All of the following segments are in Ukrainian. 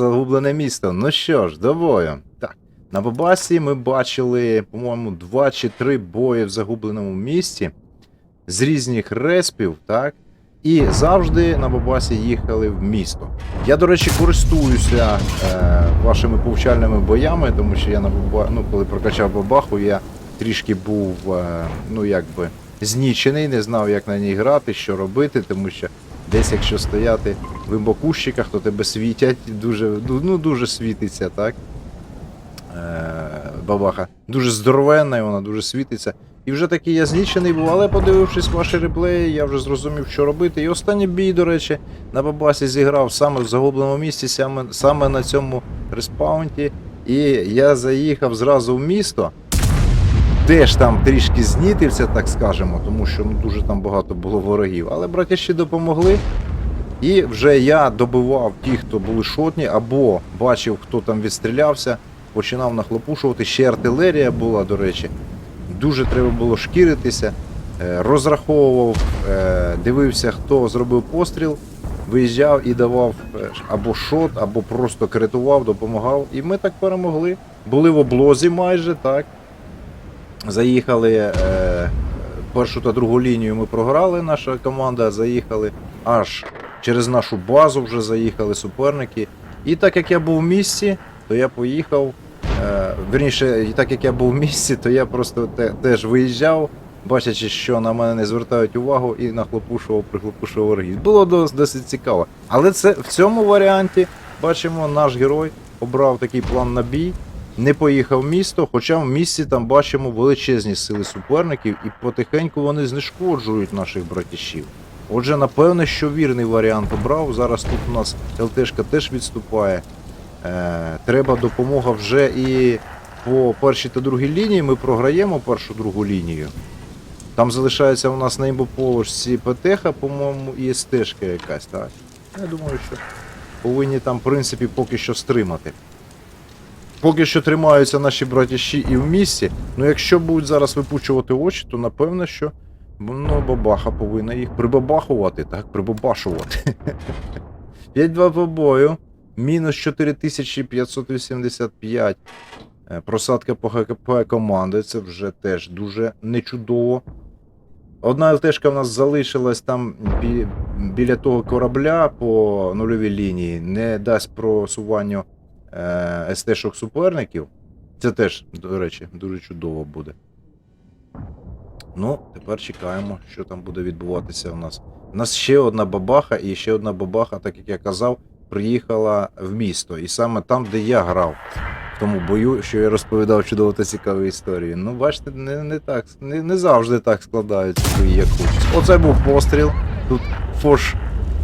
загублене місто. Ну що ж, до бою. Так, на Бабасі ми бачили, по-моєму, два чи три бої в загубленому місті з різних респів, так? І завжди на Бабасі їхали в місто. Я, до речі, користуюся е, вашими повчальними боями, тому що я на Баба... ну, коли прокачав Бабаху, я трішки був, е, ну якби, знічений, не знав, як на ній грати, що робити, тому що десь, якщо стояти в імбокущиках, то тебе світять, дуже, ну, дуже світиться, так? Е, бабаха. Дуже здоровенна, і вона дуже світиться. І вже такий я знічений був, але подивившись ваші реплеї, я вже зрозумів, що робити. І останній бій, до речі, на Бабасі зіграв саме в загубленому місці, саме, саме на цьому респаунті. І я заїхав зразу в місто. Теж там трішки знітився, так скажемо, тому що ну, дуже там багато було ворогів. Але братяші допомогли. І вже я добивав ті, хто були шотні, або бачив, хто там відстрілявся, починав нахлопушувати. Ще артилерія була, до речі. Дуже треба було шкіритися. Е, Розраховував, е, дивився, хто зробив постріл, виїжджав і давав е, або шот, або просто критував, допомагав. І ми так перемогли. Були в облозі майже, так. Заїхали е, першу та другу лінію ми програли, наша команда, заїхали аж через нашу базу вже заїхали суперники. І так як я був в місті, то я поїхав. Е, верніше, і так як я був в місті, то я просто те, теж виїжджав, бачачи, що на мене не звертають увагу, і нахлопушував, прихлопушував ворогів. Було дос- досить цікаво. Але це в цьому варіанті, бачимо, наш герой обрав такий план на бій. Не поїхав в місто, хоча в місті там бачимо величезні сили суперників, і потихеньку вони знешкоджують наших братішів. Отже, напевне, що вірний варіант обрав. Зараз тут у нас ЛТшка теж відступає. Е, треба допомога вже і по першій та другій лінії. Ми програємо першу другу лінію. Там залишається у нас на імбоположці ПТХ, по-моєму, і СТшка якась, так? Я думаю, що повинні там, в принципі, поки що стримати. Поки що тримаються наші братіші і в місті. Ну якщо будуть зараз випучувати очі, то напевно, що ну, бабаха повинна їх прибабахувати, так, прибабашувати. 5-2 по. Мінус 4585. Е, Просадка по ГКП команди. Це вже теж дуже нечудово. Одна ЛТшка в нас залишилась там бі- біля того корабля по нульовій лінії, не дасть просуванню е, СТ-шок суперників. Це теж, до речі, дуже чудово буде. Ну, тепер чекаємо, що там буде відбуватися у нас. У нас ще одна бабаха, і ще одна бабаха, так як я казав, приїхала в місто. І саме там, де я грав. В тому бою, що я розповідав чудово та цікаві історії. Ну, бачите, не, не так, не, не завжди так складаються бої, як хочеться. Оце був постріл. Тут Фош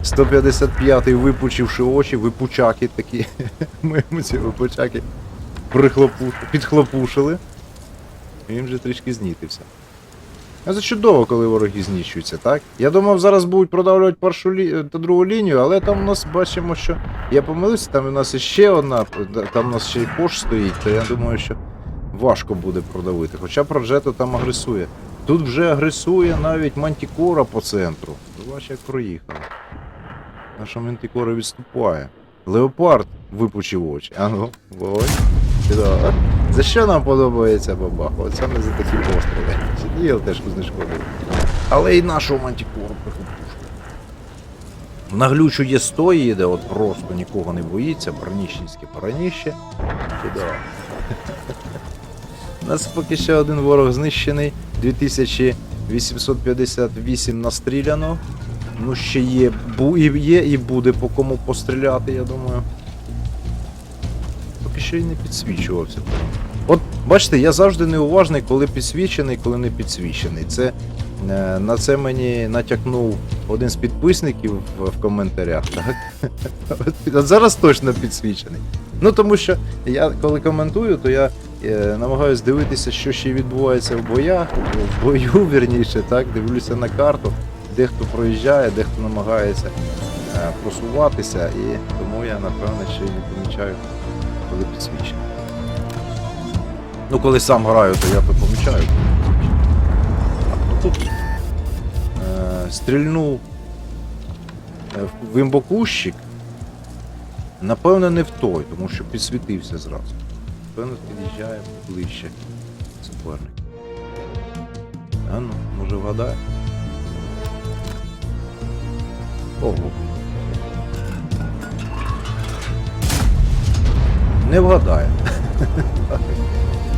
155-й, випучивши очі, випучаки такі. Ми йому ці випучаки прихлопу... підхлопушили. Він вже трішки знітився. Це чудово, коли вороги знищуються, так? Я думав, зараз будуть продавлювати першу лі... та другу лінію, але там у нас бачимо, що. Я помилився, там у нас іще одна, там у нас ще й пош стоїть, то я думаю, що важко буде продавити. Хоча Проджето там агресує. Тут вже агресує навіть Мантікора по центру. Бачите, як проїхали. Наша Мантікора відступає. Леопард випучив очі. А ну, ось. За що нам подобається бабаха? От саме за такі постріли. Сиділ теж знешкодив. Але й нашу мантікору прихопушку. На глючу є 100 їде, от просто нікого не боїться, броніщенське параніще. Чудово. У нас поки ще один ворог знищений. 2858 настріляно. Ну, ще є, бу, і є і буде по кому постріляти, я думаю. Поки що й не підсвічувався. От, бачите, я завжди неуважний, коли підсвічений, коли не підсвічений. Це, е, на це мені натякнув один з підписників в, коментарях. Так? От зараз точно підсвічений. Ну тому що я коли коментую, то я е, намагаюся дивитися, що ще відбувається в боях, в бою, вірніше, так, дивлюся на карту, де хто проїжджає, де хто намагається е, просуватися, і тому я напевно ще й не помічаю, коли підсвічений. Ну, коли сам граю, то я то помічаю. Ну тут е, стрільнув е, в імбокущик. Напевно, не в той, тому що підсвітився зразу. Напевно, під'їжджає ближче суперник. А ну, може вгадає? Ого. Не вгадає.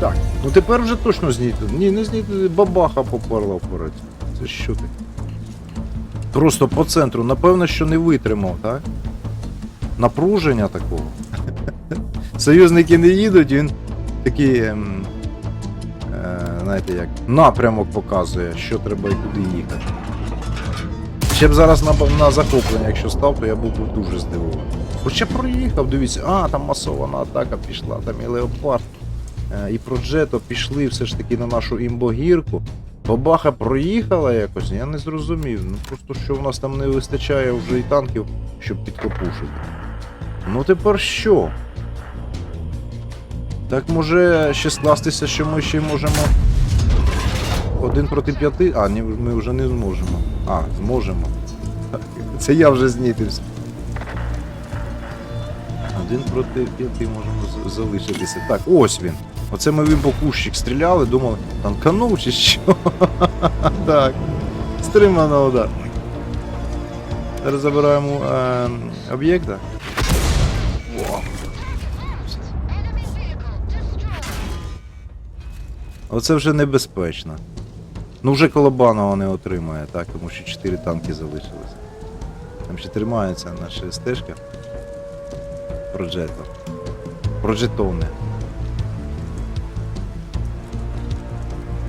Так, ну тепер вже точно зніти. Ні, не зніти, бабаха поперла вперед. Це що таке? Просто по центру, напевно, що не витримав, так? Напруження такого. Союзники не їдуть, він такий, ем, е, знаєте як, напрямок показує, що треба і куди їхати. Ще б зараз на, на захоплення, якщо став, то я був би дуже здивований. Хоча проїхав, дивіться, а, там масована атака пішла, там і Леопард, е, і Проджето пішли все ж таки на нашу імбогірку. Бабаха проїхала якось, я не зрозумів. Ну просто що в нас там не вистачає вже і танків, щоб підкопушити. Ну тепер що? Так може ще скластися, що ми ще можемо. Один проти п'яти. А, ні, ми вже не зможемо. А, зможемо. Це я вже знітився. Один проти п'яти можемо залишитися. Так, ось він. Оце ми він по кущик стріляли, думали, танканув чи що. Так. Стримано удар. Зараз забираємо е, об'єкта. Оце вже небезпечно. Ну вже Колобанова не отримає, так, тому що 4 танки залишилися. Там ще тримається наша стежка. Проджето. Проджетовне.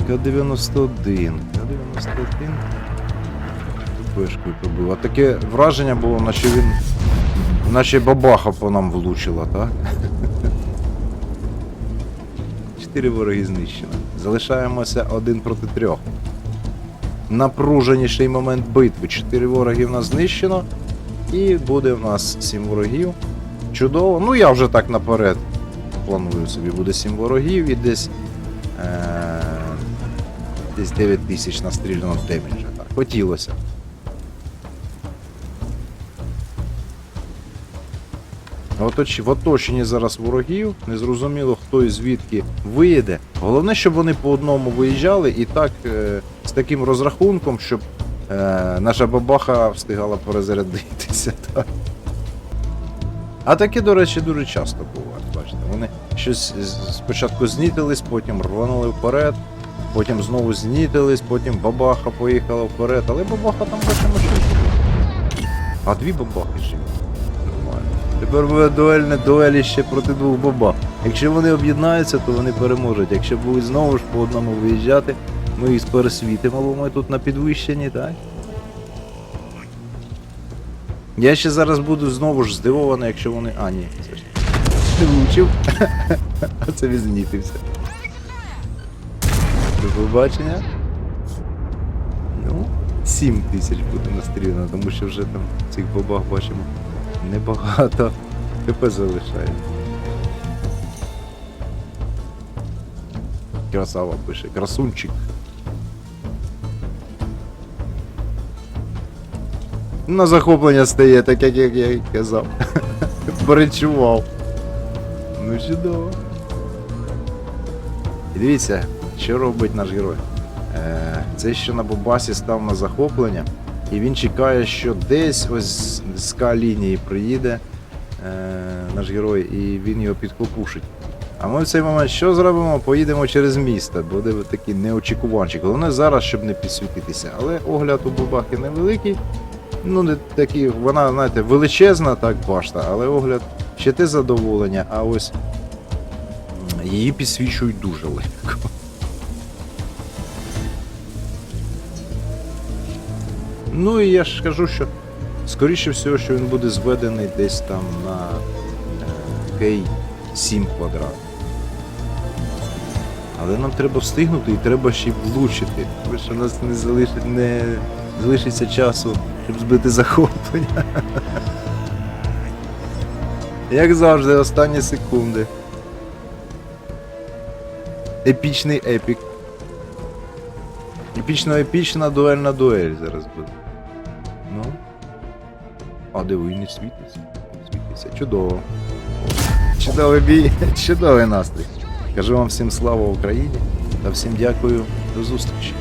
К-91. К-91. Пешкою пробив. А таке враження було, наче він. Наче бабаха по нам влучила, так? Чотири вороги знищено. Залишаємося один проти трьох. Напруженіший момент битви. Чотири вороги в нас знищено. І буде в нас сім ворогів. Чудово. Ну я вже так наперед планую собі. Буде сім ворогів і десь. Е- десь 9 тисяч настріляно демеджа. Так, хотілося. В оточенні зараз ворогів, незрозуміло хто і звідки виїде. Головне, щоб вони по одному виїжджали і так е, з таким розрахунком, щоб е, наша бабаха встигала перезарядитися. Так. А таке, до речі, дуже часто буває. Бачите, вони щось спочатку знітились, потім рванули вперед, потім знову знітились, потім бабаха поїхала вперед, але бабаха там бачимо, що. А дві бабахи ще. Нормально. Тепер буде дуельне дуелі ще проти двох бабах. Якщо вони об'єднаються, то вони переможуть. Якщо будуть знову ж по одному виїжджати, ми їх пересвітимо, бо ми тут на підвищенні, так? Я ще зараз буду знову ж здивований, якщо вони. А, ні, це ж не влучив. А це відзнітився. До побачення. Ну, 7 тисяч буде настріляно, тому що вже там цих бабах бачимо небагато. ХП залишає. Красава пише. Красунчик. На захоплення стає, так як я і казав. Перечував. Ну чудово. І дивіться, що робить наш герой. Е, Це що на Бобасі став на захоплення, і він чекає, що десь ось з К-лінії приїде е, наш герой, і він його підхлопушить. А ми в цей момент що зробимо? Поїдемо через місто, буде такий неочікуванчик. Головне зараз, щоб не підсвітитися. Але огляд у Бабахи невеликий. Ну, не такий, вона, знаєте, величезна, так башта, але огляд ще те задоволення, а ось її підсвічують дуже легко. Ну і я ж кажу, що скоріше всього, що він буде зведений десь там на е, кей 7 квадрат. Але нам треба встигнути і треба ще й влучити. Тому що нас не залишить, не залишиться часу, щоб збити захоплення. Як завжди, останні секунди. Епічний епік. Епічно-епічна дуельна дуель зараз буде. Ну. А де ви не світиться? Світиться. Чудово. Чудовий бій, чудовий настрій. Кажу вам всім слава Україні та всім дякую. До зустрічі.